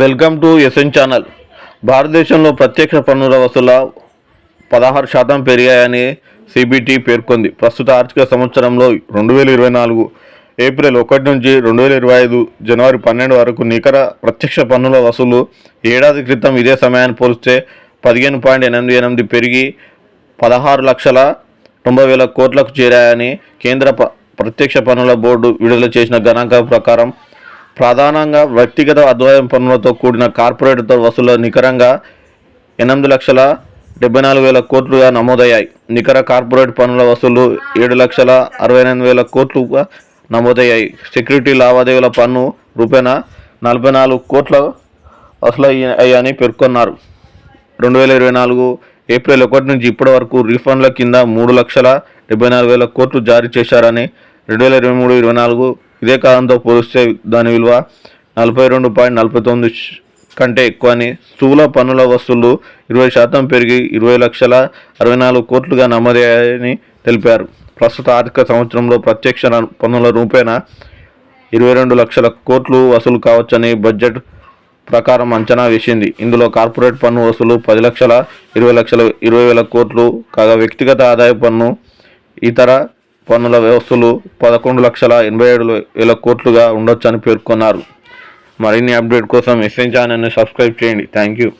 Welcome to SN channel. భారతదేశంలో ప్రత్యక్ష పన్నుల వసూల పదహారు శాతం పెరిగాయని సిబిటి పేర్కొంది. ప్రస్తుత ఆర్థిక సంవత్సరంలో రెండు వేల ఇరవై నాలుగు ఏప్రిల్ ఒకటి నుంచి రెండు వేల ఇరవై ఐదు జనవరి పన్నెండు వరకు నికర ప్రత్యక్ష పన్నుల వసూలు ఏడాది క్రితం ఇదే సమయాన్ని పోలిస్తే పదిహేను పాయింట్ ఎనిమిది ఎనిమిది పెరిగి పదహారు లక్షల తొంభై వేల కోట్లకు చేరాయని కేంద్ర ప్రత్యక్ష పన్నుల బోర్డు విడుదల చేసిన గణాంక ప్రకారం ప్రధానంగా వ్యక్తిగత ఆదాయం పన్నులతో కూడిన కార్పొరేట్ వసూలు నికరంగా ఎనిమిది లక్షల డెబ్బై నాలుగు వేల కోట్లుగా నమోదయ్యాయి. నికర కార్పొరేట్ పన్నుల వసూలు ఏడు లక్షల అరవై ఎనిమిది వేల కోట్లుగా నమోదయ్యాయి. సెక్యూరిటీ లావాదేవీల పన్ను రూపేణ నలభై నాలుగు కోట్ల వసూలు అయ్యాయని పేర్కొన్నారు. రెండు వేల ఇరవై నాలుగు ఏప్రిల్ ఒకటి నుంచి ఇప్పటి వరకు రీఫండ్ల కింద మూడు లక్షల డెబ్బై నాలుగు వేల కోట్లు జారీ చేశారని రెండు వేల ఇరవై మూడు ఇరవై నాలుగు ఇదే కాలంతో పోలిస్తే దాని విలువ నలభై రెండు పాయింట్ నలభై తొమ్మిది కంటే ఎక్కువ అని స్థూల పన్నుల వసూళ్ళు ఇరవై శాతం పెరిగి ఇరవై లక్షల అరవై నాలుగు కోట్లుగా నమోదయ్యాయని తెలిపారు. ప్రస్తుత ఆర్థిక సంవత్సరంలో ప్రత్యక్ష పన్నుల రూపేణా ఇరవై రెండు లక్షల కోట్లు వసూలు కావచ్చని బడ్జెట్ ప్రకారం అంచనా వేసింది. ఇందులో కార్పొరేట్ పన్ను వసూలు పది లక్షల ఇరవై లక్షల ఇరవై వేల కోట్లు కాగా వ్యక్తిగత ఆదాయ పన్ను ఇతర పన్నుల వ్యవస్థలు పదకొండు లక్షల ఎనభై ఏడు వేల కోట్లుగా ఉండొచ్చని పేర్కొన్నారు. మరిన్ని అప్డేట్ కోసం ఎస్ఎన్ ఛానల్ని సబ్స్క్రైబ్ చేయండి. Thank you.